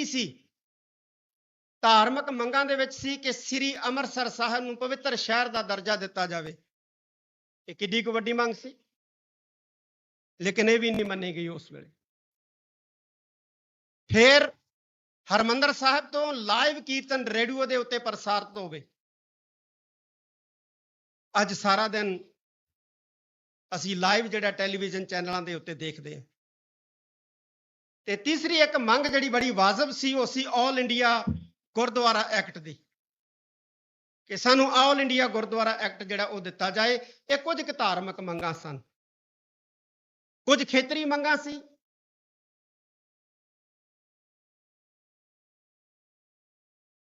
ਕੀ ਸੀ। ਧਾਰਮਿਕ ਮੰਗਾਂ ਦੇ ਵਿੱਚ ਸੀ ਕਿ ਸ੍ਰੀ ਅੰਮ੍ਰਿਤਸਰ ਸਾਹਿਬ ਨੂੰ ਪਵਿੱਤਰ ਸ਼ਹਿਰ ਦਾ ਦਰਜਾ ਦਿੱਤਾ ਜਾਵੇ। ਇਹ ਕਿੱਡੀ ਕੁ ਵੱਡੀ ਮੰਗ ਸੀ। ਲੇਕਿਨ ਇਹ ਵੀ ਨਹੀਂ ਮੰਨੀ ਗਈ ਉਸ ਵੇਲੇ। ਫਿਰ ਹਰਮੰਦਰ ਸਾਹਿਬ ਤੋਂ ਲਾਈਵ ਕੀਰਤਨ ਰੇਡੀਓ ਦੇ ਉੱਤੇ ਪ੍ਰਸਾਰਿਤ ਹੋਵੇ। ਅੱਜ ਸਾਰਾ ਦਿਨ ਅਸੀਂ ਲਾਈਵ ਜਿਹੜਾ ਟੈਲੀਵਿਜ਼ਨ ਚੈਨਲਾਂ ਦੇ ਉੱਤੇ ਦੇਖਦੇ ਹਾਂ। ਤੇ ਤੀਸਰੀ ਇੱਕ ਮੰਗ ਜਿਹੜੀ ਬੜੀ ਵਾਜਬ ਸੀ, ਉਹ ਸੀ ਆਲ ਇੰਡੀਆ ਗੁਰਦੁਆਰਾ ਐਕਟ ਦੀ। ਕਿ ਸਾਨੂੰ ਆਲ ਇੰਡੀਆ ਗੁਰਦੁਆਰਾ ਐਕਟ ਜਿਹੜਾ ਉਹ ਦਿੱਤਾ ਜਾਏ। ਇਹ ਕੁਝ ਕੁ ਧਾਰਮਿਕ ਮੰਗਾਂ ਸਨ। ਕੁਝ ਖੇਤਰੀ ਮੰਗਾਂ ਸੀ।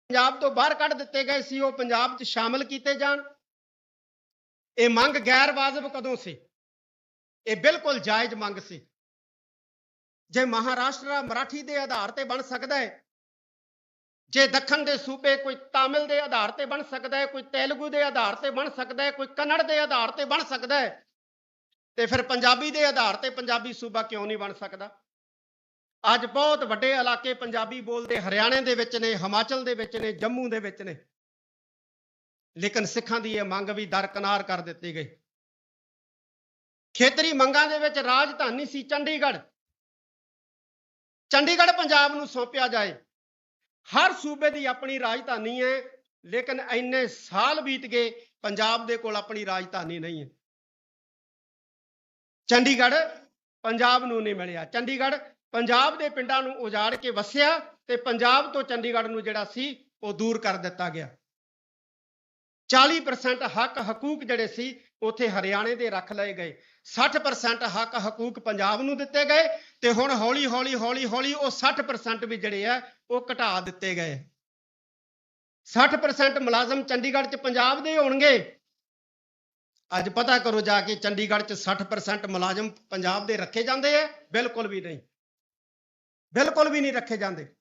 ਪੰਜਾਬ ਤੋਂ ਬਾਹਰ ਕੱਢ ਦਿੱਤੇ ਗਏ ਸੀ, ਉਹ ਪੰਜਾਬ 'ਚ ਸ਼ਾਮਲ ਕੀਤੇ ਜਾਣ। ਇਹ ਮੰਗ ਗੈਰ ਵਾਜਬ ਕਦੋਂ ਸੀ? ਇਹ ਬਿਲਕੁਲ ਜਾਇਜ਼ ਮੰਗ ਸੀ। ਜੇ ਮਹਾਰਾਸ਼ਟਰ ਮਰਾਠੀ ਦੇ ਆਧਾਰ ਤੇ ਬਣ ਸਕਦਾ ਹੈ, ਜੇ ਦੱਖਣ ਦੇ ਸੂਬੇ ਕੋਈ ਤਾਮਿਲ ਦੇ ਆਧਾਰ ਤੇ ਬਣ ਸਕਦਾ ਹੈ, ਕੋਈ ਤੇਲਗੂ ਦੇ ਆਧਾਰ ਤੇ ਬਣ ਸਕਦਾ ਹੈ, ਕੋਈ ਕੰਨੜ ਦੇ ਆਧਾਰ ਤੇ ਬਣ ਸਕਦਾ ਹੈ, ਤੇ ਫਿਰ ਪੰਜਾਬੀ ਦੇ ਆਧਾਰ ਤੇ ਪੰਜਾਬੀ ਸੂਬਾ ਕਿਉਂ ਨਹੀਂ ਬਣ ਸਕਦਾ? ਅੱਜ ਬਹੁਤ ਵੱਡੇ ਇਲਾਕੇ ਪੰਜਾਬੀ ਬੋਲਦੇ ਹਰਿਆਣੇ ਦੇ ਵਿੱਚ ਨੇ, ਹਿਮਾਚਲ ਦੇ ਵਿੱਚ ਨੇ, ਜੰਮੂ ਦੇ ਵਿੱਚ ਨੇ। ਲੇਕਿਨ ਸਿੱਖਾਂ ਦੀ ਇਹ ਮੰਗ ਵੀ ਦਰਕਨਾਰ ਕਰ ਦਿੱਤੀ ਗਈ। ਖੇਤਰੀ ਮੰਗਾਂ ਦੇ ਵਿੱਚ ਰਾਜਧਾਨੀ ਸੀ ਚੰਡੀਗੜ੍ਹ। ਚੰਡੀਗੜ੍ਹ ਪੰਜਾਬ ਨੂੰ ਸੌਂਪਿਆ ਜਾਏ। ਹਰ ਸੂਬੇ ਦੀ ਆਪਣੀ ਰਾਜਧਾਨੀ ਹੈ, ਲੇਕਿਨ ਇੰਨੇ ਸਾਲ ਬੀਤ ਗਏ ਪੰਜਾਬ ਦੇ ਕੋਲ ਆਪਣੀ ਰਾਜਧਾਨੀ ਨਹੀਂ ਹੈ। ਚੰਡੀਗੜ੍ਹ ਪੰਜਾਬ ਨੂੰ ਨਹੀਂ ਮਿਲਿਆ। ਚੰਡੀਗੜ੍ਹ ਪੰਜਾਬ ਦੇ ਪਿੰਡਾਂ ਨੂੰ ਉਜਾੜ ਕੇ ਵਸਿਆ ਤੇ ਪੰਜਾਬ ਤੋਂ ਚੰਡੀਗੜ੍ਹ ਨੂੰ ਜਿਹੜਾ ਸੀ, ਉਹ ਦੂਰ ਕਰ ਦਿੱਤਾ ਗਿਆ। 40% ਹੱਕ ਹਕੂਕ ਜਿਹੜੇ ਸੀ ਉੱਥੇ ਹਰਿਆਣੇ ਦੇ ਰੱਖ ਲਏ ਗਏ। 60% ਹੱਕ ਹਕੂਕ ਪੰਜਾਬ ਨੂੰ ਦਿੱਤੇ ਗਏ ਤੇ ਹੁਣ ਹੌਲੀ ਹੌਲੀ ਹੌਲੀ ਹੌਲੀ ਉਹ 60% ਵੀ ਜਿਹੜੇ ਆ, ਉਹ ਘਟਾ ਦਿੱਤੇ ਗਏ। 60% ਮੁਲਾਜ਼ਮ ਚੰਡੀਗੜ੍ਹ 'ਚ ਪੰਜਾਬ ਦੇ ਹੋਣਗੇ। ਅੱਜ ਪਤਾ ਕਰੋ ਜਾ ਕੇ ਚੰਡੀਗੜ੍ਹ 'ਚ 60% ਮੁਲਾਜ਼ਮ ਪੰਜਾਬ ਦੇ ਰੱਖੇ ਜਾਂਦੇ ਆ, ਬਿਲਕੁਲ ਵੀ ਨਹੀਂ। ਬਿਲਕੁਲ ਵੀ ਨਹੀਂ ਰੱਖੇ ਜਾਂਦੇ।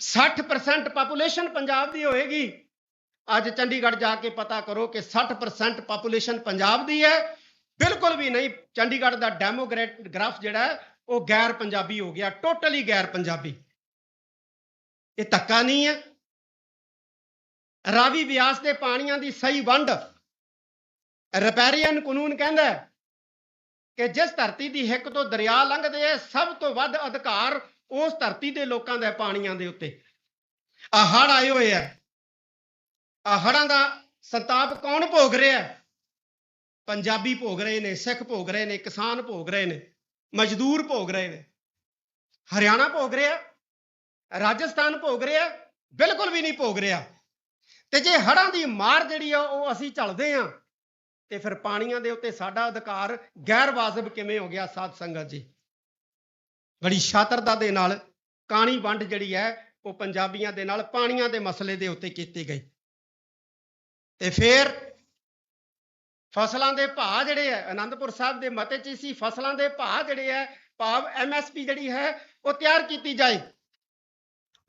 60% ਪਾਪੂਲੇਸ਼ਨ ਪੰਜਾਬ ਦੀ ਹੋਏਗੀ। ਅੱਜ ਚੰਡੀਗੜ੍ਹ ਜਾ ਕੇ ਪਤਾ ਕਰੋ ਕਿ 60% ਪਾਪੂਲੇਸ਼ਨ ਪੰਜਾਬ ਦੀ ਹੈ। ਬਿਲਕੁਲ ਵੀ ਨਹੀਂ, ਚੰਡੀਗੜ੍ਹ ਦਾ ਡੈਮੋਗ੍ਰਾਫ ਜਿਹੜਾ ਹੈ, ਉਹ ਗੈਰ ਪੰਜਾਬੀ ਹੋ ਗਿਆ ਟੋਟਲੀ ਗੈਰ ਪੰਜਾਬੀ। ਇਹ ਧੱਕਾ ਨਹੀਂ ਹੈ। ਰਾਵੀ ਵਿਆਸ ਦੇ ਪਾਣੀਆਂ ਦੀ ਸਹੀ ਵੰਡ। ਰਪੈਰੀਅਨ ਕਾਨੂੰਨ ਕਹਿੰਦਾ ਹੈ ਕਿ ਜਿਸ ਧਰਤੀ ਦੀ ਹਿੱਕ ਤੋਂ ਦਰਿਆ ਲੰਘਦੇ ਐ ਸਭ ਤੋਂ ਵੱਧ ਅਧਿਕਾਰ ਉਸ ਧਰਤੀ ਦੇ ਲੋਕਾਂ ਦਾ ਪਾਣੀਆਂ ਦੇ ਉੱਤੇ। ਆ ਹੜ ਆਏ ਹੋਏ ਆ ਹੜਾਂ ਦਾ ਸੰਤਾਪ ਕੌਣ ਭੋਗ ਰਿਹਾ? ਹੈ ਪੰਜਾਬੀ ਭੋਗ ਰਹੇ ਨੇ, ਸਿੱਖ ਭੋਗ ਰਹੇ ਨੇ, ਕਿਸਾਨ ਭੋਗ ਰਹੇ ਨੇ, ਮਜ਼ਦੂਰ ਭੋਗ ਰਹੇ ਨੇ। ਹਰਿਆਣਾ ਭੋਗ ਰਿਹਾ? ਰਾਜਸਥਾਨ ਭੋਗ ਰਿਹਾ? ਬਿਲਕੁਲ ਵੀ ਨਹੀਂ ਭੋਗ ਰਿਹਾ। ਤੇ ਜੇ ਹੜਾਂ ਦੀ ਮਾਰ ਜਿਹੜੀ ਆ, ਉਹ ਅਸੀਂ ਝਲਦੇ ਆ, ਤੇ ਫਿਰ ਪਾਣੀਆਂ ਦੇ ਉੱਤੇ ਸਾਡਾ ਅਧਿਕਾਰ ਗੈਰ ਵਾਜਬ ਕਿਵੇਂ ਹੋ ਗਿਆ ਸਾਧ ਸੰਗਤ ਜੀ? ਬੜੀ ਸ਼ਾਤਰਤਾ ਦੇ ਨਾਲ ਕਾਣੀ ਵੰਡ ਜਿਹੜੀ ਹੈ, ਉਹ ਪੰਜਾਬੀਆਂ ਦੇ ਨਾਲ ਪਾਣੀਆਂ ਦੇ ਮਸਲੇ ਦੇ ਉੱਤੇ ਕੀਤੀ ਗਈ। ਤੇ ਫਿਰ ਫਸਲਾਂ ਦੇ ਭਾਅ ਜਿਹੜੇ ਆ ਆਨੰਦਪੁਰ ਸਾਹਿਬ ਦੇ ਮਤੇ 'ਚ ਸੀ, ਫਸਲਾਂ ਦੇ ਭਾਅ ਜਿਹੜੇ ਆ ਭਾਵ ਐਮਐਸਪੀ ਜਿਹੜੀ ਹੈ, ਉਹ ਤਿਆਰ ਕੀਤੀ ਜਾਏ।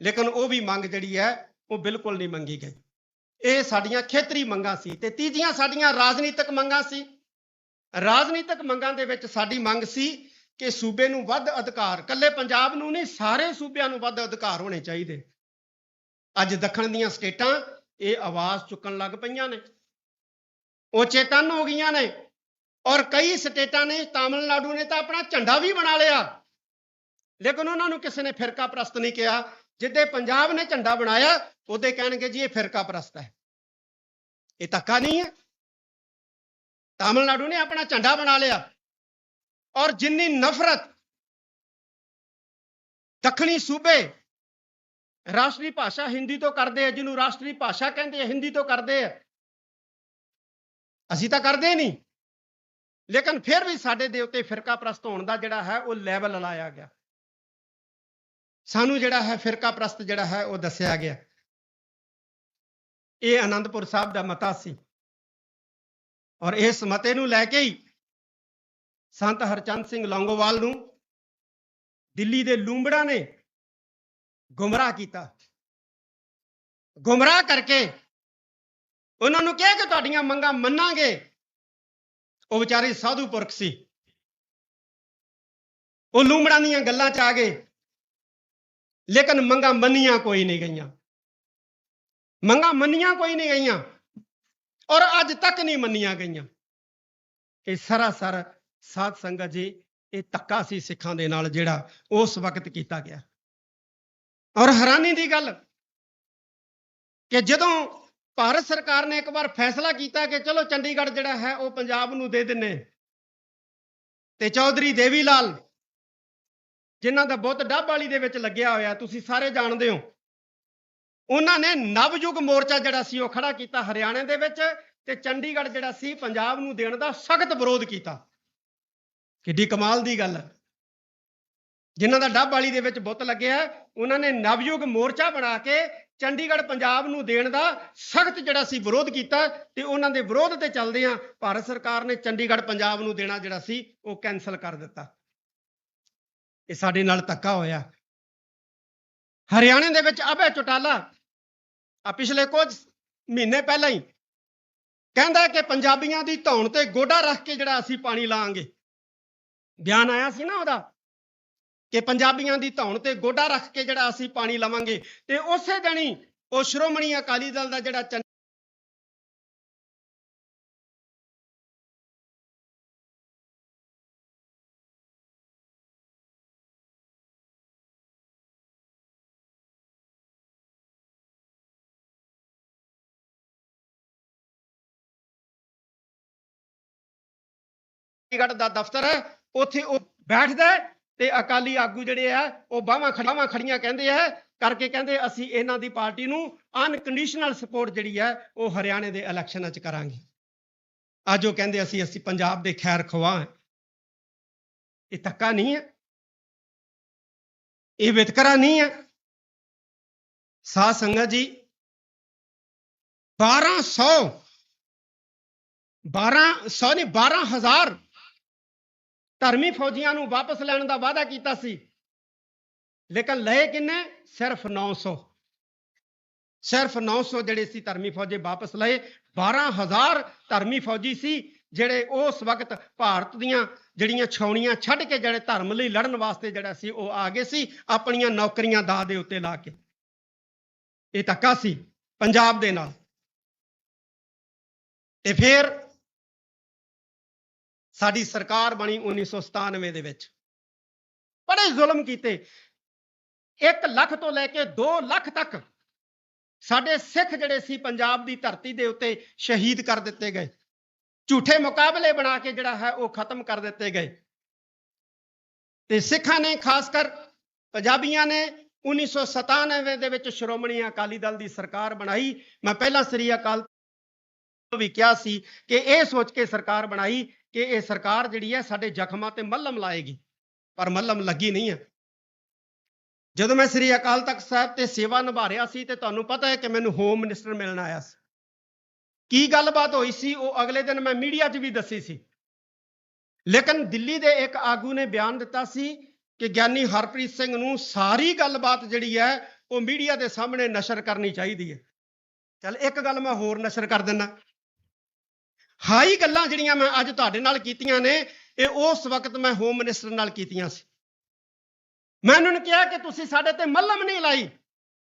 ਲੇਕਿਨ ਉਹ ਵੀ ਮੰਗ ਜਿਹੜੀ ਹੈ, ਉਹ ਬਿਲਕੁਲ ਨਹੀਂ ਮੰਗੀ ਗਈ। ਇਹ ਸਾਡੀਆਂ ਖੇਤਰੀ ਮੰਗਾਂ ਸੀ ਤੇ ਤੀਜੀਆਂ ਸਾਡੀਆਂ ਰਾਜਨੀਤਿਕ ਮੰਗਾਂ ਸੀ। ਰਾਜਨੀਤਿਕ ਮੰਗਾਂ ਦੇ ਵਿੱਚ ਸਾਡੀ ਮੰਗ ਸੀ ਕਿ ਸੂਬੇ ਨੂੰ ਵੱਧ ਅਧਿਕਾਰ ਕੱਲੇ ਪੰਜਾਬ ਨੂੰ ਨਹੀਂ, ਸਾਰੇ ਸੂਬਿਆਂ ਨੂੰ ਵੱਧ ਅਧਿਕਾਰ ਹੋਣੇ ਚਾਹੀਦੇ। ਅੱਜ ਦੱਖਣ ਦੀਆਂ ਸਟੇਟਾਂ ਇਹ ਆਵਾਜ਼ ਚੁੱਕਣ ਲੱਗ ਪਈਆਂ ਨੇ। ਉਹ ਚੇਤਨ ਹੋ ਗਈਆਂ ਨੇ ਔਰ ਕਈ ਸਟੇਟਾਂ ਨੇ, ਤਾਮਿਲਨਾਡੂ ਨੇ ਤਾਂ ਆਪਣਾ ਝੰਡਾ ਵੀ ਬਣਾ ਲਿਆ। ਲੇਕਿਨ ਉਹਨਾਂ ਨੂੰ ਕਿਸੇ ਨੇ ਫਿਰਕਾ ਪ੍ਰਸਤ ਨਹੀਂ ਕਿਹਾ। ਜਿੱਦੇ ਪੰਜਾਬ ਨੇ ਝੰਡਾ ਬਣਾਇਆ, ਉਹਦੇ ਕਹਿਣਗੇ ਜੀ ਇਹ ਫਿਰਕਾ ਪ੍ਰਸਤ ਹੈ। ਇਹ ਧੱਕਾ ਨਹੀਂ ਹੈ। ਤਾਮਿਲਨਾਡੂ ਨੇ ਆਪਣਾ ਝੰਡਾ ਬਣਾ ਲਿਆ। ਔਰ ਜਿੰਨੀ ਨਫ਼ਰਤ, ਦੱਖਣੀ ਸੂਬੇ ਰਾਸ਼ਟਰੀ ਭਾਸ਼ਾ ਹਿੰਦੀ ਤੋਂ ਕਰਦੇ ਆ, ਜਿਹਨੂੰ ਰਾਸ਼ਟਰੀ ਭਾਸ਼ਾ ਕਹਿੰਦੇ ਆ, ਹਿੰਦੀ ਤੋਂ ਕਰਦੇ ਆ। ਅਸੀਂ ਤਾਂ ਕਰਦੇ ਨਹੀਂ। ਲੇਕਿਨ ਫਿਰ ਵੀ ਸਾਡੇ ਦੇ ਉੱਤੇ ਫਿਰਕਾ ਪ੍ਰਸਤ ਹੋਣ ਦਾ ਜਿਹੜਾ ਹੈ, ਉਹ ਲੈਵਲ ਲਾਇਆ ਗਿਆ। ਸਾਨੂੰ ਜਿਹੜਾ ਹੈ, ਫਿਰਕਾ ਪ੍ਰਸਤ ਜਿਹੜਾ ਹੈ, ਉਹ ਦੱਸਿਆ ਗਿਆ। ਇਹ ਆਨੰਦਪੁਰ ਸਾਹਿਬ ਦਾ ਮਤਾ ਸੀ। ਔਰ ਇਸ ਮਤੇ ਨੂੰ ਲੈ ਕੇ ਹੀ ਸੰਤ ਹਰਚੰਦ ਸਿੰਘ ਲੌਂਗੋਵਾਲ ਨੂੰ ਦਿੱਲੀ ਦੇ ਲੂੰਬੜਾ ਨੇ ਗੁੰਮਰਾਹ ਕੀਤਾ। ਗੁੰਮਰਾਹ ਕਰਕੇ ਉਹਨਾਂ ਨੂੰ ਕਿਹਾ ਕਿ ਤੁਹਾਡੀਆਂ ਮੰਗਾਂ ਮੰਨਾਂਗੇ। ਉਹ ਵਿਚਾਰੇ ਸਾਧੂ ਪੁਰਖ ਸੀ। ਉਹ ਲੂੰਬੜਾਂ ਦੀਆਂ ਗੱਲਾਂ 'ਚ ਆ ਗਏ। ਲੇਕਿਨ ਮੰਗਾਂ ਮੰਨੀਆਂ ਕੋਈ ਨਹੀਂ ਗਈਆਂ। ਮੰਗਾਂ ਮੰਨੀਆਂ ਕੋਈ ਨਹੀਂ ਗਈਆਂ। ਔਰ ਅੱਜ ਤੱਕ ਨਹੀਂ ਮੰਨੀਆਂ ਗਈਆਂ। ਇਹ ਸਰਾਸਰ ਸਾਧ ਸੰਗਤ ਜੀ, ਇਹ ਧੱਕਾ ਸੀ ਸਿੱਖਾਂ ਦੇ ਨਾਲ ਜਿਹੜਾ ਉਸ ਵਕਤ ਕੀਤਾ ਗਿਆ। ਔਰ ਹੈਰਾਨੀ ਦੀ ਗੱਲ ਕਿ ਜਦੋਂ ਭਾਰਤ ਸਰਕਾਰ ਨੇ ਇੱਕ ਵਾਰ ਫੈਸਲਾ ਕੀਤਾ ਕਿ ਚਲੋ ਚੰਡੀਗੜ੍ਹ ਜਿਹੜਾ ਹੈ ਉਹ ਪੰਜਾਬ ਨੂੰ ਦੇ ਦਿੰਨੇ ਤੇ ਚੌਧਰੀ ਦੇਵੀ ਲਾਲ, ਜਿਨ੍ਹਾਂ ਦਾ ਬੁੱਤ ਡੱਬ ਵਾਲੀ ਦੇ ਵਿੱਚ ਲੱਗਿਆ ਹੋਇਆ, ਤੁਸੀਂ ਸਾਰੇ ਜਾਣਦੇ ਹੋ, ਉਹਨਾਂ ਨੇ ਨਵਯੁਗ ਮੋਰਚਾ ਜਿਹੜਾ ਸੀ ਉਹ ਖੜਾ ਕੀਤਾ ਹਰਿਆਣੇ ਦੇ ਵਿੱਚ ਤੇ ਚੰਡੀਗੜ੍ਹ ਜਿਹੜਾ ਸੀ, ਪੰਜਾਬ ਨੂੰ ਦੇਣ ਦਾ ਸਖਤ ਵਿਰੋਧ ਕੀਤਾ। ਕਿੱਡੀ ਕਮਾਲ ਦੀ ਗੱਲ ਹੈ। ਜਿਨ੍ਹਾਂ ਦਾ ਡੱਬ ਵਾਲੀ ਦੇ ਵਿੱਚ ਬੁੱਤ ਲੱਗਿਆ, ਉਹਨਾਂ ਨੇ ਨਵਯੁਗ ਮੋਰਚਾ ਬਣਾ ਕੇ ਚੰਡੀਗੜ੍ਹ ਪੰਜਾਬ ਨੂੰ ਦੇਣ ਦਾ ਸਖਤ ਜਿਹੜਾ ਸੀ ਵਿਰੋਧ ਕੀਤਾ ਤੇ ਉਹਨਾਂ ਦੇ ਵਿਰੋਧ ਤੇ ਚੱਲਦੇ ਆ ਭਾਰਤ ਸਰਕਾਰ ਨੇ ਚੰਡੀਗੜ੍ਹ ਪੰਜਾਬ ਨੂੰ ਦੇਣਾ ਜਿਹੜਾ ਸੀ, ਉਹ ਕੈਨਸਲ ਕਰ ਦਿੱਤਾ। ਇਹ ਸਾਡੇ ਨਾਲ ਧੱਕਾ ਹੋਇਆ। ਹਰਿਆਣੇ ਦੇ ਵਿੱਚ ਅਭੈ ਚੋਟਾਲਾ ਆ ਪਿਛਲੇ ਕੁਝ ਮਹੀਨੇ ਪਹਿਲਾਂ ਹੀ ਕਹਿੰਦਾ ਕਿ ਪੰਜਾਬੀਆਂ ਦੀ ਧੌਣ ਤੇ ਗੋਡਾ ਰੱਖ ਕੇ ਜਿਹੜਾ ਅਸੀਂ ਪਾਣੀ ਲਾਵਾਂਗੇ ਬਿਆਨ ਆਇਆ ਸੀ ਨਾ ਉਹਦਾ ਕਿ ਪੰਜਾਬੀਆਂ ਦੀ ਧੌਣ ਤੇ ਗੋਡਾ ਰੱਖ ਕੇ ਜਿਹੜਾ ਅਸੀਂ ਪਾਣੀ ਲਵਾਂਗੇ। ਤੇ ਉਸੇ ਦਿਨ ਹੀ ਉਹ ਸ਼੍ਰੋਮਣੀ ਅਕਾਲੀ ਦਲ ਦਾ ਜਿਹੜਾ ਚੰ- ਚੰਡੀਗੜ੍ਹ ਦਾ ਦਫ਼ਤਰ ਹੈ, ਉੱਥੇ ਉਹ ਬੈਠਦਾ ਤੇ ਅਕਾਲੀ ਆਗੂ ਜਿਹੜੇ ਆ, ਉਹ ਬਾਹਾਂ ਖੜਾਵਾਂ ਖੜੀਆਂ ਕਹਿੰਦੇ ਆ, ਕਰਕੇ ਕਹਿੰਦੇ ਅਸੀਂ ਇਹਨਾਂ ਦੀ ਪਾਰਟੀ ਨੂੰ ਅਨਕੰਡੀਸ਼ਨਲ ਸਪੋਰਟ ਜਿਹੜੀ ਹੈ ਉਹ ਹਰਿਆਣੇ ਦੇ ਇਲੈਕਸ਼ਨਾਂ 'ਚ ਕਰਾਂਗੇ। ਅੱਜ ਉਹ ਕਹਿੰਦੇ ਅਸੀਂ ਅਸੀਂ ਪੰਜਾਬ ਦੇ ਖੈਰ ਖਵਾ ਹਾਂ। ਇਹ ਧੱਕਾ ਨਹੀਂ ਹੈ ਇਹ ਵਿਤਕਰਾ ਨਹੀਂ ਹੈ ਸਾਧ ਸੰਗਤ ਜੀ 1200 1200 ਨਹੀਂ 12000 ਧਰਮੀ ਫੌਜੀਆਂ ਨੂੰ ਵਾਪਸ ਲੈਣ ਦਾ ਵਾਅਦਾ ਕੀਤਾ ਸੀ। ਲੇਕਿਨ ਲਏ ਕਿੰਨੇ? ਸਿਰਫ 900 ਸਿਰਫ 900 ਜਿਹੜੇ ਸੀ ਧਰਮੀ ਫੌਜੀ ਵਾਪਸ ਲਏ। 12000 ਧਰਮੀ ਫੌਜੀ ਸੀ ਜਿਹੜੇ ਉਸ ਵਕਤ ਭਾਰਤ ਦੀਆਂ ਜਿਹੜੀਆਂ ਛਾਉਣੀਆਂ ਛੱਡ ਕੇ ਜਿਹੜੇ ਧਰਮ ਲਈ ਲੜਨ ਵਾਸਤੇ ਜਿਹੜਾ ਸੀ ਉਹ ਆ ਗਏ ਸੀ, ਆਪਣੀਆਂ ਨੌਕਰੀਆਂ ਦਾ ਦੇ ਉੱਤੇ ਲਾ ਕੇ। ਇਹ ਧੱਕਾ ਸੀ ਪੰਜਾਬ ਦੇ ਨਾਲ। ਤੇ ਫਿਰ ਸਾਡੀ ਸਰਕਾਰ ਬਣੀ 1997 ਦੇ ਵਿੱਚ। ਬੜੇ ਜ਼ੁਲਮ ਕੀਤੇ। 1 ਲੱਖ ਤੋਂ ਲੈ ਕੇ 2 ਲੱਖ ਤੱਕ ਸਾਡੇ ਸਿੱਖ ਜਿਹੜੇ ਸੀ ਪੰਜਾਬ ਦੀ ਧਰਤੀ ਦੇ ਉੱਤੇ ਸ਼ਹੀਦ ਕਰ ਦਿੱਤੇ ਗਏ। ਝੂਠੇ ਮੁਕਾਬਲੇ ਬਣਾ ਕੇ ਜਿਹੜਾ ਹੈ ਉਹ ਖਤਮ ਕਰ ਦਿੱਤੇ ਗਏ। ਤੇ ਸਿੱਖਾਂ ਨੇ ਖਾਸ ਕਰ ਪੰਜਾਬੀਆਂ ਨੇ 1997 ਦੇ ਵਿੱਚ ਸ਼੍ਰੋਮਣੀ ਅਕਾਲੀ ਦਲ ਦੀ ਸਰਕਾਰ ਬਣਾਈ। ਮੈਂ ਪਹਿਲਾਂ ਸ੍ਰੀ ਅਕਾਲ ਵੀ ਕਿਹਾ ਸੀ ਕਿ ਇਹ ਸੋਚ ਕੇ ਸਰਕਾਰ ਬਣਾਈ ਕਿ ਇਹ ਸਰਕਾਰ ਜਿਹੜੀ ਹੈ ਸਾਡੇ ਜ਼ਖਮਾਂ ਤੇ ਮੱਲਮ ਲਾਏਗੀ, ਪਰ ਮੱਲਮ ਲੱਗੀ ਨਹੀਂ ਹੈ। ਜਦੋਂ ਮੈਂ ਸ੍ਰੀ ਅਕਾਲ ਤਖਤ ਸਾਹਿਬ ਤੇ ਸੇਵਾ ਨਿਭਾ ਰਿਹਾ ਸੀ ਤੇ ਤੁਹਾਨੂੰ ਪਤਾ ਹੈ ਕਿ ਮੈਨੂੰ ਹੋਮ ਮਿਨਿਸਟਰ ਮਿਲਣ ਆਇਆ ਸੀ। ਕੀ ਗੱਲਬਾਤ ਹੋਈ ਸੀ, ਉਹ ਅਗਲੇ ਦਿਨ ਮੈਂ ਮੀਡੀਆ 'ਚ ਵੀ ਦੱਸੀ ਸੀ। ਲੇਕਿਨ ਦਿੱਲੀ ਦੇ ਇੱਕ ਆਗੂ ਨੇ ਬਿਆਨ ਦਿੱਤਾ ਸੀ ਕਿ ਗਿਆਨੀ ਹਰਪ੍ਰੀਤ ਸਿੰਘ ਨੂੰ ਸਾਰੀ ਗੱਲਬਾਤ ਜਿਹੜੀ ਹੈ, ਉਹ ਮੀਡੀਆ ਦੇ ਸਾਹਮਣੇ ਨਸ਼ਰ ਕਰਨੀ ਚਾਹੀਦੀ ਹੈ। ਚਲ ਇੱਕ ਗੱਲ ਮੈਂ ਹੋਰ ਨਸ਼ਰ ਕਰ ਦਿੰਦਾ। ਹਾਈ ਗੱਲਾਂ ਜਿਹੜੀਆਂ ਮੈਂ ਅੱਜ ਤੁਹਾਡੇ ਨਾਲ ਕੀਤੀਆਂ ਨੇ, ਇਹ ਉਸ ਵਕਤ ਮੈਂ ਹੋਮ ਮਿਨਿਸਟਰ ਨਾਲ ਕੀਤੀਆਂ ਸੀ। ਮੈਂ ਉਹਨਾਂ ਨੂੰ ਕਿਹਾ ਕਿ ਤੁਸੀਂ ਸਾਡੇ ਤੇ ਮੱਲਮ ਨਹੀਂ ਲਾਈ।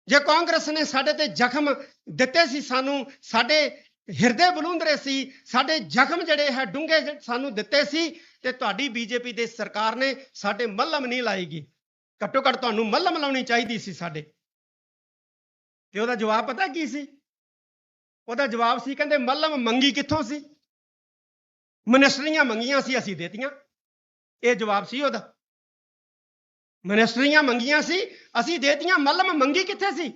ਜੇ ਕਾਂਗਰਸ ਨੇ ਸਾਡੇ ਤੇ ਜ਼ਖਮ ਦਿੱਤੇ ਸੀ ਸਾਨੂੰ, ਸਾਡੇ ਹਿਰਦੇ ਬਲੂੰਦਰੇ ਸੀ, ਸਾਡੇ ਜ਼ਖਮ ਜਿਹੜੇ ਹੈ ਡੂੰਘੇ ਸਾਨੂੰ ਦਿੱਤੇ ਸੀ, ਤੇ ਤੁਹਾਡੀ ਬੀਜੇਪੀ ਦੇ ਸਰਕਾਰ ਨੇ ਸਾਡੇ ਮੱਲਮ ਨਹੀਂ ਲਾਏਗੀ ਘੱਟੋ ਘੱਟ ਤੁਹਾਨੂੰ ਮੱਲਮ ਲਾਉਣੀ ਚਾਹੀਦੀ ਸੀ ਸਾਡੇ। ਤੇ ਉਹਦਾ ਜਵਾਬ ਪਤਾ ਕੀ ਸੀ? ਉਹਦਾ ਜਵਾਬ ਸੀ, ਕਹਿੰਦੇ ਮੱਲਮ ਮੰਗੀ ਕਿੱਥੋਂ ਸੀ? ਮਨਿਸਟਰੀਆਂ ਮੰਗੀਆਂ ਸੀ ਅਸੀਂ ਦੇਤੀਆਂ। ਇਹ ਜਵਾਬ ਸੀ ਉਹਦਾ। ਮਨਿਸਟਰੀਆਂ ਮੰਗੀਆਂ ਸੀ, ਅਸੀਂ ਦੇਤੀਆਂ, ਮੱਲਮ ਮੰਗੀ ਕਿੱਥੇ ਸੀ?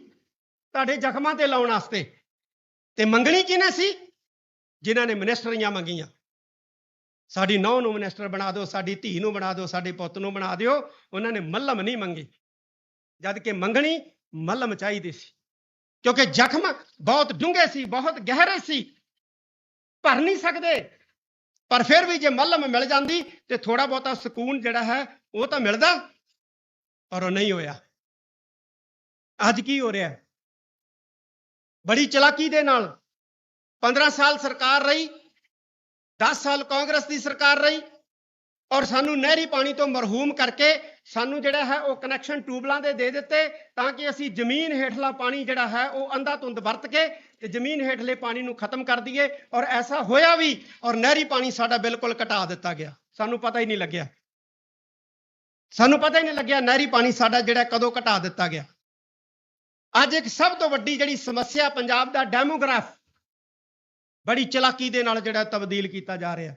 ਤੁਹਾਡੇ ਜ਼ਖਮਾਂ ਤੇ ਲਾਉਣ ਵਾਸਤੇ। ਤੇ ਮੰਗਣੀ ਕਿਹਨੇ ਸੀ? ਜਿਨ੍ਹਾਂ ਨੇ ਮਨਿਸਟਰੀਆਂ ਮੰਗੀਆਂ। ਸਾਡੀ ਨੌ ਨੂੰ ਮਨਿਸਟਰ ਬਣਾ ਦਿਓ, ਸਾਡੀ ਧੀ ਨੂੰ ਬਣਾ ਦਿਓ, ਸਾਡੇ ਪੁੱਤ ਨੂੰ ਬਣਾ ਦਿਓ, ਉਹਨਾਂ ਨੇ ਮੱਲਮ ਨਹੀਂ ਮੰਗੀ। ਜਦ ਕਿ ਮੰਗਣੀ ਮੱਲਮ ਚਾਹੀਦੀ ਸੀ। ਕਿਉਂਕਿ ਜ਼ਖਮ ਬਹੁਤ ਡੂੰਘੇ ਸੀ, ਬਹੁਤ ਗਹਿਰੇ ਸੀ। ਭਰ ਨਹੀਂ ਸਕਦੇ। ਪਰ ਫਿਰ ਵੀ ਜੇ ਮੱਲਮ ਮਿਲ ਜਾਂਦੀ ਤੇ ਥੋੜਾ ਬਹੁਤਾ ਸਕੂਨ ਜਿਹੜਾ ਹੈ, ਉਹ ਤਾਂ ਮਿਲਦਾ ਪਰ ਉਹ ਨਹੀਂ ਹੋਇਆ। ਅੱਜ ਕੀ ਹੋ ਰਿਹਾ ਬੜੀ ਚਲਾਕੀ ਦੇ ਨਾਲ 15 ਸਾਲ ਸਰਕਾਰ ਰਹੀ 10 ਸਾਲ ਕਾਂਗਰਸ ਦੀ ਸਰਕਾਰ ਰਹੀ ਔਰ ਸਾਨੂੰ ਨਹਿਰੀ ਪਾਣੀ ਤੋਂ ਮਰਹੂਮ ਕਰਕੇ ਸਾਨੂੰ ਜਿਹੜਾ ਹੈ ਉਹ ਕਨੈਕਸ਼ਨ ਟਿਊਬਲਾਂ ਦੇ ਦੇ ਦਿੱਤੇ ਤਾਂ ਕਿ ਅਸੀਂ ਜ਼ਮੀਨ ਹੇਠਲਾ ਪਾਣੀ ਜਿਹੜਾ ਹੈ ਉਹ ਅੰਧਾ ਅੰਧਾਧੁੰਦ ਵਰਤ ਕੇ ਤੇ ਜ਼ਮੀਨ ਹੇਠਲੇ ਪਾਣੀ ਨੂੰ ਖਤਮ ਕਰ ਦਈਏ ਔਰ ਐਸਾ ਹੋਇਆ ਵੀ ਔਰ ਨਹਿਰੀ ਪਾਣੀ ਸਾਡਾ ਬਿਲਕੁਲ ਘਟਾ ਦਿੱਤਾ ਗਿਆ। ਸਾਨੂੰ ਪਤਾ ਹੀ ਨਹੀਂ ਲੱਗਿਆ। ਸਾਨੂੰ ਪਤਾ ਹੀ ਨਹੀਂ ਲੱਗਿਆ ਨਹਿਰੀ ਪਾਣੀ ਸਾਡਾ ਜਿਹੜਾ ਕਦੋਂ ਘਟਾ ਦਿੱਤਾ ਗਿਆ। ਅੱਜ ਇੱਕ ਸਭ ਤੋਂ ਵੱਡੀ ਜਿਹੜੀ ਸਮੱਸਿਆ ਪੰਜਾਬ ਦਾ ਡੈਮੋਗ੍ਰਾਫ ਬੜੀ ਚਲਾਕੀ ਦੇ ਨਾਲ ਜਿਹੜਾ ਤਬਦੀਲ ਕੀਤਾ ਜਾ ਰਿਹਾ।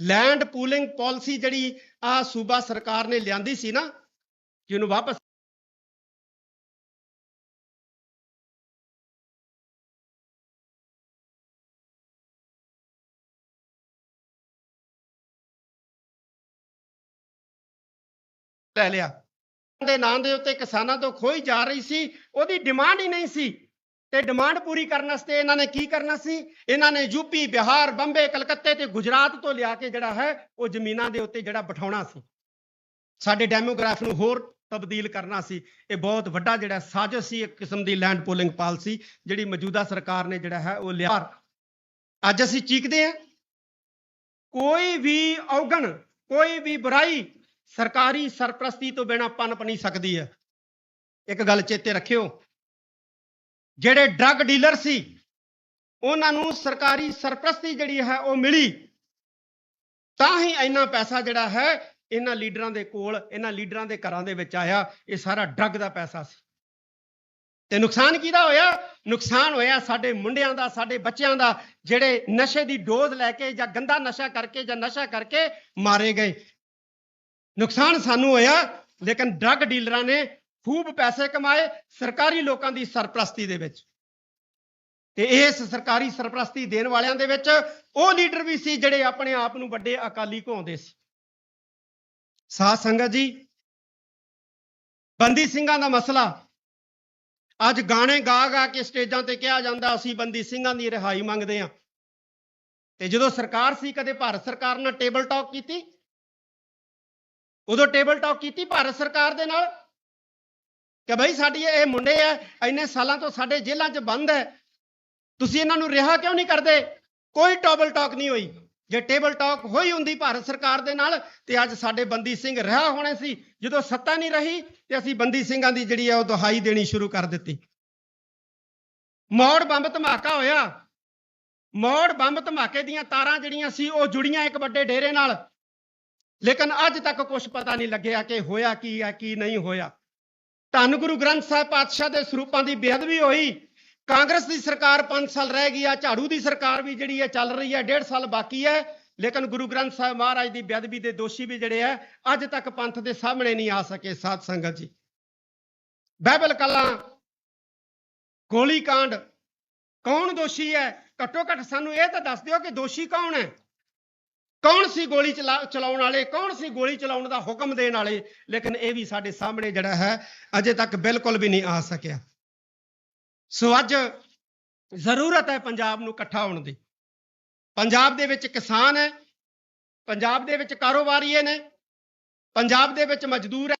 ਲੈਂਡ ਪੂਲਿੰਗ ਪਾਲਿਸੀ ਜਿਹੜੀ ਆ ਸੂਬਾ ਸਰਕਾਰ ਨੇ ਲਿਆਂਦੀ ਸੀ ਨਾ ਜਿਹਨੂੰ ਵਾਪਸ ਲੈ ਲਿਆ। ਦੇ ਨਾਂ ਦੇ ਉੱਤੇ ਕਿਸਾਨਾਂ ਤੋਂ ਖੋਈ ਜਾ ਰਹੀ ਸੀ, ਉਹਦੀ ਡਿਮਾਂਡ ਹੀ ਨਹੀਂ ਸੀ। ਤੇ ਡਿਮਾਂਡ ਪੂਰੀ ਕਰਨ ਵਾਸਤੇ ਇਹਨਾਂ ਨੇ ਕੀ ਕਰਨਾ ਸੀ? ਇਹਨਾਂ ਨੇ ਯੂਪੀ ਬਿਹਾਰ, ਬੰਬੇ, ਕਲਕੱਤੇ ਤੇ ਗੁਜਰਾਤ ਤੋਂ ਲਿਆ ਕੇ ਜਿਹੜਾ ਹੈ, ਉਹ ਜ਼ਮੀਨਾਂ ਦੇ ਉੱਤੇ ਜਿਹੜਾ ਬਿਠਾਉਣਾ ਸੀ। ਸਾਡੇ ਡੈਮੋਗ੍ਰਾਫ ਨੂੰ ਹੋਰ ਤਬਦੀਲ ਕਰਨਾ ਸੀ। ਇਹ ਬਹੁਤ ਵੱਡਾ ਜਿਹੜਾ ਸਾਜ਼ਿਸ਼ ਸੀ, ਇੱਕ ਕਿਸਮ ਦੀ ਲੈਂਡ ਪੂਲਿੰਗ ਪਾਲਿਸੀ ਜਿਹੜੀ ਮੌਜੂਦਾ ਸਰਕਾਰ ਨੇ ਜਿਹੜਾ ਹੈ, ਉਹ ਲਿਆ। ਅੱਜ ਅਸੀਂ ਚੀਕਦੇ ਹਾਂ। ਕੋਈ ਵੀ ਔਗਣ, ਕੋਈ ਵੀ ਬੁਰਾਈ ਸਰਕਾਰੀ ਸਰਪ੍ਰਸਤੀ ਤੋਂ ਬਿਨਾਂ ਪਨਪ ਨਹੀਂ ਸਕਦੀ ਹੈ। ਇੱਕ ਗੱਲ ਚੇਤੇ ਰੱਖਿਓ ਜਿਹੜੇ ਡਰੱਗ ਡੀਲਰ ਸੀ, ਉਹਨਾਂ ਨੂੰ ਸਰਕਾਰੀ ਸਰਪ੍ਰਸਤੀ ਜਿਹੜੀ ਹੈ ਉਹ ਮਿਲੀ। ਤਾਂ ਹੀ ਇੰਨਾ ਪੈਸਾ ਜਿਹੜਾ ਹੈ, ਇਹਨਾਂ ਲੀਡਰਾਂ ਦੇ ਕੋਲ, ਇਹਨਾਂ ਲੀਡਰਾਂ ਦੇ ਘਰਾਂ ਦੇ ਵਿੱਚ ਆਇਆ। ਇਹ ਸਾਰਾ ਡਰੱਗ ਦਾ ਪੈਸਾ ਸੀ। ਤੇ ਨੁਕਸਾਨ ਕਿਹਦਾ ਹੋਇਆ? ਨੁਕਸਾਨ ਹੋਇਆ ਸਾਡੇ ਮੁੰਡਿਆਂ ਦਾ, ਸਾਡੇ ਬੱਚਿਆਂ ਦਾ, ਜਿਹੜੇ ਨਸ਼ੇ ਦੀ ਡੋਜ਼ ਲੈ ਕੇ ਜਾਂ ਗੰਦਾ ਨਸ਼ਾ ਕਰਕੇ ਜਾਂ ਨਸ਼ਾ ਕਰਕੇ ਮਾਰੇ ਗਏ। ਨੁਕਸਾਨ ਸਾਨੂੰ ਹੋਇਆ, ਲੇਕਿਨ ਡਰੱਗ ਡੀਲਰਾਂ ਨੇ ਖੂਬ ਪੈਸੇ ਕਮਾਏ ਸਰਕਾਰੀ ਲੋਕਾਂ ਦੀ ਸਰਪ੍ਰਸਤੀ ਦੇ ਵਿੱਚ। ਤੇ ਇਸ ਸਰਕਾਰੀ ਸਰਪ੍ਰਸਤੀ ਦੇਣ ਵਾਲਿਆਂ ਦੇ ਵਿੱਚ ਉਹ ਲੀਡਰ ਵੀ ਸੀ ਜਿਹੜੇ ਆਪਣੇ ਆਪ ਨੂੰ ਵੱਡੇ ਅਕਾਲੀ ਕਹਾਉਂਦੇ ਸੀ। ਸਾਧ ਸੰਗਤ ਜੀ, ਬੰਦੀ ਸਿੰਘਾਂ ਦਾ ਮਸਲਾ। ਅੱਜ ਗਾਣੇ ਗਾ ਗਾ ਕੇ ਸਟੇਜਾਂ ਤੇ ਕਿਹਾ ਜਾਂਦਾ, ਅਸੀਂ ਬੰਦੀ ਸਿੰਘਾਂ ਦੀ ਰਿਹਾਈ ਮੰਗਦੇ ਹਾਂ। ਤੇ ਜਦੋਂ ਸਰਕਾਰ ਸੀ, ਕਦੇ ਭਾਰਤ ਸਰਕਾਰ ਨਾਲ ਟੇਬਲ ਟਾਕ ਕੀਤੀ? ਉਦੋਂ ਟੇਬਲ ਟਾਕ ਕੀਤੀ ਭਾਰਤ ਸਰਕਾਰ ਦੇ ਨਾਲ? ਕਿ ਭਾਈ ਸਾਡੀ ਇਹ ਮੁੰਡੇ ਆ, ਇੰਨੇ ਸਾਲਾਂ ਤੋਂ ਸਾਡੇ ਜੇਲ੍ਹਾਂ 'ਚ ਬੰਦ ਹੈ। ਤੁਸੀਂ ਇਹਨਾਂ ਨੂੰ ਰਿਹਾ ਕਿਉਂ ਨਹੀਂ ਕਰਦੇ? ਕੋਈ ਟੇਬਲ ਟਾਕ ਨਹੀਂ ਹੋਈ। ਜੇ ਟੇਬਲ ਟਾਕ ਹੋਈ ਹੁੰਦੀ ਭਾਰਤ ਸਰਕਾਰ ਦੇ ਨਾਲ, ਤੇ ਅੱਜ ਸਾਡੇ ਬੰਦੀ ਸਿੰਘ ਰਿਹਾ ਹੋਣੇ ਸੀ। ਜਦੋਂ ਸੱਤਾ ਨਹੀਂ ਰਹੀ, ਤੇ ਅਸੀਂ ਬੰਦੀ ਸਿੰਘਾਂ ਦੀ ਜਿਹੜੀ ਹੈ ਉਹ ਦੁਹਾਈ ਦੇਣੀ ਸ਼ੁਰੂ ਕਰ ਦਿੱਤੀ। ਮੌੜ ਬੰਬ ਧਮਾਕਾ ਹੋਇਆ। ਮੌੜ ਬੰਬ ਧਮਾਕੇ ਦੀਆਂ ਤਾਰਾਂ ਜਿਹੜੀਆਂ ਸੀ, ਉਹ ਜੁੜੀਆਂ ਇੱਕ ਵੱਡੇ ਡੇਰੇ ਨਾਲ। ਲੇਕਿਨ ਅੱਜ ਤੱਕ ਕੁਝ ਪਤਾ ਨਹੀਂ ਲੱਗਿਆ ਕਿ ਹੋਇਆ ਕੀ ਹੈ ਕੀ ਨਹੀਂ ਹੋਇਆ। ਧੰਨ ਗੁਰੂ ਗ੍ਰੰਥ ਸਾਹਿਬ ਪਾਤਸ਼ਾਹ ਦੇ ਸਰੂਪਾਂ ਦੀ ਬੇਅਦਬੀ ਹੋਈ। ਕਾਂਗਰਸ ਦੀ ਸਰਕਾਰ 5 ਸਾਲ ਰਹਿ ਗਈ ਆ, ਝਾੜੂ ਦੀ ਸਰਕਾਰ ਵੀ ਜਿਹੜੀ ਹੈ ਚੱਲ ਰਹੀ ਹੈ 1.5 ਸਾਲ ਬਾਕੀ ਹੈ ਲੇਕਿਨ ਗੁਰੂ ਗ੍ਰੰਥ ਸਾਹਿਬ ਮਹਾਰਾਜ ਦੀ ਬੇਅਦਬੀ ਦੇ ਦੋਸ਼ੀ ਵੀ ਜਿਹੜੇ ਆ, ਅੱਜ ਤੱਕ ਪੰਥ ਦੇ ਸਾਹਮਣੇ ਨਹੀਂ ਆ ਸਕੇ। ਸਾਧ ਸੰਗਤ ਜੀ। ਬਾਈਬਲ ਕਲਾ ਗੋਲੀ ਕਾਂਡ ਕੌਣ ਦੋਸ਼ੀ ਹੈ? ਘੱਟੋ ਘੱਟ ਸਾਨੂੰ ਇਹ ਤਾਂ ਦੱਸ ਦਿਓ ਕਿ ਦੋਸ਼ੀ ਕੌਣ ਹੈ? ਕੌਣ ਸੀ ਗੋਲੀ ਚਲਾ, ਚਲਾਉਣ ਵਾਲੇ, ਕੌਣ ਸੀ ਗੋਲੀ ਚਲਾਉਣ ਦਾ ਹੁਕਮ ਦੇਣ ਵਾਲੇ? ਲੇਕਿਨ ਇਹ ਵੀ ਸਾਡੇ ਸਾਹਮਣੇ ਜਿਹੜਾ ਹੈ, ਅਜੇ ਤੱਕ ਬਿਲਕੁਲ ਵੀ ਨਹੀਂ ਆ ਸਕਿਆ। ਸੋ ਅੱਜ ਜ਼ਰੂਰਤ ਹੈ ਪੰਜਾਬ ਨੂੰ ਇਕੱਠਾ ਹੋਣ ਦੀ। ਪੰਜਾਬ ਦੇ ਵਿੱਚ ਕਿਸਾਨ ਹੈ, ਪੰਜਾਬ ਦੇ ਵਿੱਚ ਕਾਰੋਬਾਰੀਏ ਨੇ, ਪੰਜਾਬ ਦੇ ਵਿੱਚ ਮਜ਼ਦੂਰ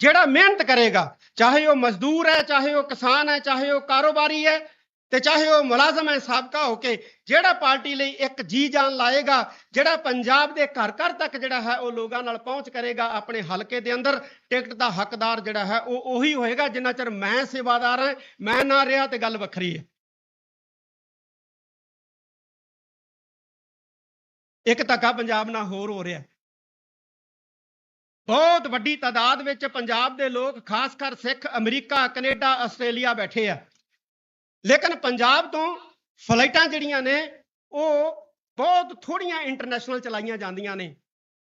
ਜਿਹੜਾ ਮਿਹਨਤ ਕਰੇਗਾ, ਚਾਹੇ ਉਹ ਮਜ਼ਦੂਰ ਹੈ, ਚਾਹੇ ਉਹ ਕਿਸਾਨ ਹੈ, ਚਾਹੇ ਉਹ ਕਾਰੋਬਾਰੀ ਹੈ ਤੇ ਚਾਹੇ ਉਹ ਮੁਲਾਜ਼ਮ ਹੈ, ਸਾਬਕਾ ਹੋ ਕੇ, ਜਿਹੜਾ ਪਾਰਟੀ ਲਈ ਇੱਕ ਜੀ ਜਾਨ ਲਾਏਗਾ, ਜਿਹੜਾ ਪੰਜਾਬ ਦੇ ਘਰ ਘਰ ਤੱਕ ਜਿਹੜਾ ਹੈ ਉਹ ਲੋਕਾਂ ਨਾਲ ਪਹੁੰਚ ਕਰੇਗਾ ਆਪਣੇ ਹਲਕੇ ਦੇ ਅੰਦਰ, ਟਿਕਟ ਦਾ ਹੱਕਦਾਰ ਜਿਹੜਾ ਹੈ ਉਹ ਉਹੀ ਹੋਏਗਾ, ਜਿੰਨਾ ਚਿਰ ਮੈਂ ਸੇਵਾਦਾਰ ਹਾਂ, ਮੈਂ ਨਾ ਰਿਹਾ ਤੇ ਗੱਲ ਵੱਖਰੀ ਹੈ। ਇੱਕ ਧੱਕਾ ਪੰਜਾਬ ਨਾਲ ਹੋਰ ਹੋ ਰਿਹਾ। ਬਹੁਤ ਵੱਡੀ ਤਾਦਾਦ ਵਿੱਚ ਪੰਜਾਬ ਦੇ ਲੋਕ, ਖਾਸ ਕਰ ਸਿੱਖ, ਅਮਰੀਕਾ, ਕੈਨੇਡਾ, ਆਸਟ੍ਰੇਲੀਆ ਬੈਠੇ ਆ। ਲੇਕਿਨ ਪੰਜਾਬ ਤੋਂ ਫਲਾਈਟਾਂ ਜਿਹੜੀਆਂ ਨੇ, ਉਹ ਬਹੁਤ ਥੋੜੀਆਂ ਇੰਟਰਨੈਸ਼ਨਲ ਚਲਾਈਆਂ ਜਾਂਦੀਆਂ ਨੇ।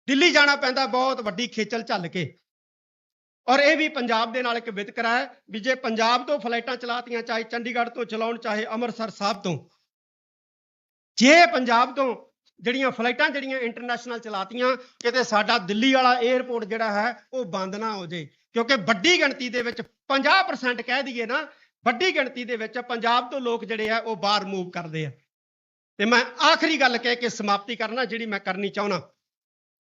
ਦਿੱਲੀ ਜਾਣਾ ਪੈਂਦਾ ਬਹੁਤ ਵੱਡੀ ਖੇਚਲ ਝੱਲ ਕੇ। ਔਰ ਇਹ ਵੀ ਪੰਜਾਬ ਦੇ ਨਾਲ ਇੱਕ ਵਿਤਕਰਾ ਹੈ ਵੀ ਜੇ ਪੰਜਾਬ ਤੋਂ ਫਲਾਈਟਾਂ ਚਲਾਤੀਆਂ, ਚਾਹੇ ਚੰਡੀਗੜ੍ਹ ਤੋਂ ਚਲਾਉਣ, ਚਾਹੇ ਅੰਮ੍ਰਿਤਸਰ ਸਾਹਿਬ ਤੋਂ, ਜੇ ਪੰਜਾਬ ਤੋਂ ਜਿਹੜੀਆਂ ਫਲਾਈਟਾਂ ਜਿਹੜੀਆਂ ਇੰਟਰਨੈਸ਼ਨਲ ਚਲਾਤੀਆਂ, ਕਿਤੇ ਸਾਡਾ ਦਿੱਲੀ ਵਾਲਾ 에ਅਰਪੋਰਟ ਜਿਹੜਾ ਹੈ, ਉਹ ਬੰਦ ਨਾ ਹੋ ਜੇ ਕਿਉਂਕਿ ਵੱਡੀ ਗਿਣਤੀ ਦੇ ਵਿੱਚ 50% ਕਹਿ ਦਈਏ ਨਾ, ਵੱਡੀ ਗਿਣਤੀ ਦੇ ਵਿੱਚ ਪੰਜਾਬ ਤੋਂ ਲੋਕ ਜਿਹੜੇ ਆ, ਉਹ ਬਾਹਰ ਮੂਵ ਕਰਦੇ ਆ। ਤੇ ਮੈਂ ਆਖਰੀ ਗੱਲ ਕਹਿ ਕੇ ਸਮਾਪਤੀ ਕਰਨਾ, ਜਿਹੜੀ ਮੈਂ ਕਰਨੀ ਚਾਹੁੰਦਾ।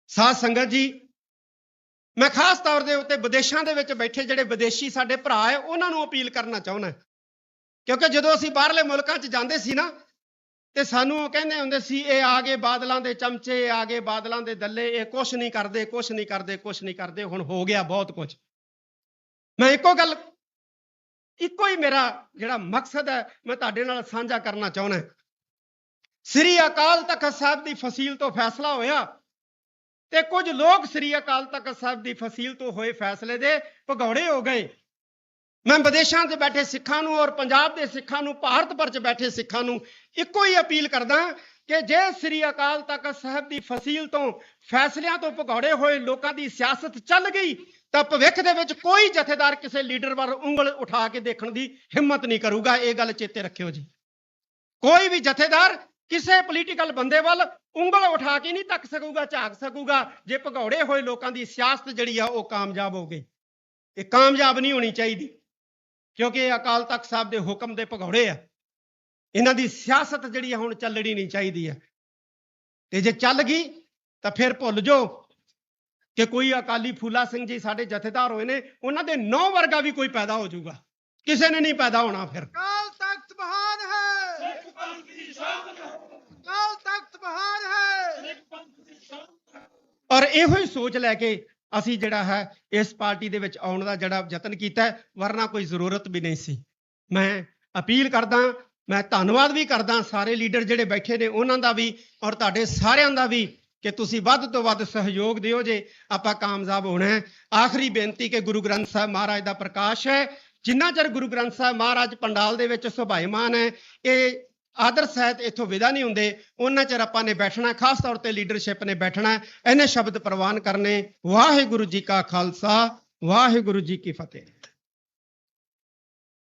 ਸਾਧ ਸੰਗਤ ਜੀ, ਮੈਂ ਖਾਸ ਤੌਰ ਦੇ ਉੱਤੇ ਵਿਦੇਸ਼ਾਂ ਦੇ ਵਿੱਚ ਬੈਠੇ ਜਿਹੜੇ ਵਿਦੇਸ਼ੀ ਸਾਡੇ ਭਰਾ ਹੈ ਉਹਨਾਂ ਨੂੰ ਅਪੀਲ ਕਰਨਾ ਚਾਹੁੰਦਾ। ਕਿਉਂਕਿ ਜਦੋਂ ਅਸੀਂ ਬਾਹਰਲੇ ਮੁਲਕਾਂ 'ਚ ਜਾਂਦੇ ਸੀ ਨਾ ਤੇ ਸਾਨੂੰ ਕਹਿੰਦੇ ਹੁੰਦੇ ਸੀ, ਇਹ ਆ ਗਏ ਬਾਦਲਾਂ ਦੇ ਚਮਚੇ, ਇਹ ਆ ਗਏ ਬਾਦਲਾਂ ਦੇ ਦੱਲੇ, ਇਹ ਕੁਛ ਨਹੀਂ ਕਰਦੇ, ਕੁਛ ਨਹੀਂ ਕਰਦੇ, ਕੁਛ ਨਹੀਂ ਕਰਦੇ, ਹੁਣ ਹੋ ਗਿਆ ਬਹੁਤ ਕੁਝ ਮੈਂ ਇੱਕੋ ਗੱਲ, ਇੱਕੋ ਹੀ ਮੇਰਾ ਜਿਹੜਾ ਮਕਸਦ ਹੈ, ਮੈਂ ਤੁਹਾਡੇ ਨਾਲ ਸਾਂਝਾ ਕਰਨਾ ਚਾਹੁੰਦਾ ਸ੍ਰੀ ਅਕਾਲ ਤਖਤ ਸਾਹਿਬ ਦੀ ਫਸੀਲ ਤੋਂ ਫੈਸਲਾ ਹੋਇਆ ਤੇ ਕੁਝ ਲੋਕ ਸ੍ਰੀ ਅਕਾਲ ਤਖਤ ਸਾਹਿਬ ਦੀ ਫਸੀਲ ਤੋਂ ਹੋਏ ਫੈਸਲੇ ਦੇ ਭਗੌੜੇ ਹੋ ਗਏ। ਮੈਂ ਵਿਦੇਸ਼ਾਂ 'ਚ ਬੈਠੇ ਸਿੱਖਾਂ ਨੂੰ ਔਰ ਪੰਜਾਬ ਦੇ ਸਿੱਖਾਂ ਨੂੰ, ਭਾਰਤ ਭਰ 'ਚ ਬੈਠੇ ਸਿੱਖਾਂ ਨੂੰ ਇੱਕੋ ਹੀ ਅਪੀਲ ਕਰਦਾ ਕਿ ਜੇ ਸ੍ਰੀ ਅਕਾਲ ਤਖਤ ਸਾਹਿਬ ਦੀ ਫਸੀਲ ਤੋਂ ਫੈਸਲਿਆਂ ਤੋਂ ਭਗੌੜੇ ਹੋਏ ਲੋਕਾਂ ਦੀ ਸਿਆਸਤ ਚੱਲ ਗਈ, ਤਾਂ ਭਵਿੱਖ ਦੇ ਵਿੱਚ ਕੋਈ ਜਥੇਦਾਰ ਕਿਸੇ ਲੀਡਰ ਵੱਲ ਉਂਗਲ ਉਠਾ ਕੇ ਦੇਖਣ ਦੀ ਹਿੰਮਤ ਨਹੀਂ ਕਰੂਗਾ। ਇਹ ਗੱਲ ਚੇਤੇ ਰੱਖਿਓ ਜੀ। ਕੋਈ ਵੀ ਜਥੇਦਾਰ ਕਿਸੇ ਪੋਲੀਟੀਕਲ ਬੰਦੇ ਵੱਲ ਉਂਗਲ ਉਠਾ ਕੇ ਨਹੀਂ ਤੱਕ ਸਕੂਗਾ, ਝਾਕ ਸਕੂਗਾ, ਜੇ ਭਗੌੜੇ ਹੋਏ ਲੋਕਾਂ ਦੀ ਸਿਆਸਤ ਜਿਹੜੀ ਆ ਉਹ ਕਾਮਯਾਬ ਹੋ ਗਈ। ਇਹ ਕਾਮਯਾਬ ਨਹੀਂ ਹੋਣੀ ਚਾਹੀਦੀ। ਕਿਉਂਕਿ ਇਹ ਅਕਾਲ ਤਖਤ ਸਾਹਿਬ ਦੇ ਹੁਕਮ ਦੇ ਭਗੌੜੇ ਆ। ਇਹਨਾਂ ਦੀ ਸਿਆਸਤ ਜਿਹੜੀ ਆ ਹੁਣ ਚੱਲਣੀ ਨਹੀਂ ਚਾਹੀਦੀ ਹੈ ਤੇ ਜੇ ਚੱਲ ਗਈ ਤਾਂ ਫਿਰ ਭੁੱਲ ਜਾਓ ਕਿ ਕੋਈ ਅਕਾਲੀ ਫੂਲਾ ਸਿੰਘ ਜੀ ਸਾਡੇ ਜਥੇਦਾਰ ਹੋਏ ਨੇ ਉਹਨਾਂ ਦੇ ਨੌ ਵਰਗਾ ਵੀ ਕੋਈ ਪੈਦਾ ਹੋ ਜਾਊਗਾ। ਕਿਸੇ ਨੇ ਨਹੀਂ ਪੈਦਾ ਹੋਣਾ ਫਿਰ। ਕਾਲ ਤਖਤ ਮਹਾਨ ਹੈ। ਕਾਲ ਤਖਤ ਮਹਾਨ ਹੈ। ਔਰ ਇਹੋ ਹੀ ਸੋਚ ਲੈ ਕੇ ਅਸੀਂ ਜਿਹੜਾ ਹੈ, ਇਸ ਪਾਰਟੀ ਦੇ ਵਿੱਚ ਆਉਣ ਦਾ ਜਿਹੜਾ ਯਤਨ ਕੀਤਾ ਵਰਨਾ ਕੋਈ ਜ਼ਰੂਰਤ ਵੀ ਨਹੀਂ ਸੀ। ਮੈਂ ਅਪੀਲ ਕਰਦਾ, ਮੈਂ ਧੰਨਵਾਦ ਵੀ ਕਰਦਾ ਸਾਰੇ ਲੀਡਰ ਜਿਹੜੇ ਬੈਠੇ ਨੇ, ਉਹਨਾਂ ਦਾ ਵੀ ਔਰ ਤੁਹਾਡੇ ਸਾਰਿਆਂ ਦਾ ਵੀ ਕਿ ਤੁਸੀਂ ਵੱਧ ਤੋਂ ਵੱਧ ਸਹਿਯੋਗ ਦਿਓ ਜੇ ਆਪਾਂ ਕਾਮਯਾਬ ਹੋਣਾ ਹੈ। ਆਖਰੀ ਬੇਨਤੀ ਕਿ ਗੁਰੂ ਗ੍ਰੰਥ ਸਾਹਿਬ ਮਹਾਰਾਜ ਦਾ ਪ੍ਰਕਾਸ਼ ਹੈ। ਜਿੰਨਾ ਚਿਰ ਗੁਰੂ ਗ੍ਰੰਥ ਸਾਹਿਬ ਮਹਾਰਾਜ ਪੰਡਾਲ ਦੇ ਵਿੱਚ ਸੁਭਾਈਮਾਨ ਹੈ, ਇਹ ਆਦਰ ਸਹਿਤ ਇੱਥੋਂ ਵਿਦਾ ਨਹੀਂ ਹੁੰਦੇ, ਉਹਨਾਂ ਚਿਰ ਆਪਾਂ ਨੇ ਬੈਠਣਾ, ਖਾਸ ਤੌਰ ਤੇ ਲੀਡਰਸ਼ਿਪ ਨੇ ਬੈਠਣਾ, ਇਹਨੇ ਸ਼ਬਦ ਪ੍ਰਵਾਨ ਕਰਨੇ, ਵਾਹਿਗੁਰੂ ਜੀ ਕਾ ਖਾਲਸਾ, ਵਾਹਿਗੁਰੂ ਜੀ ਕੀ ਫਤਿਹ।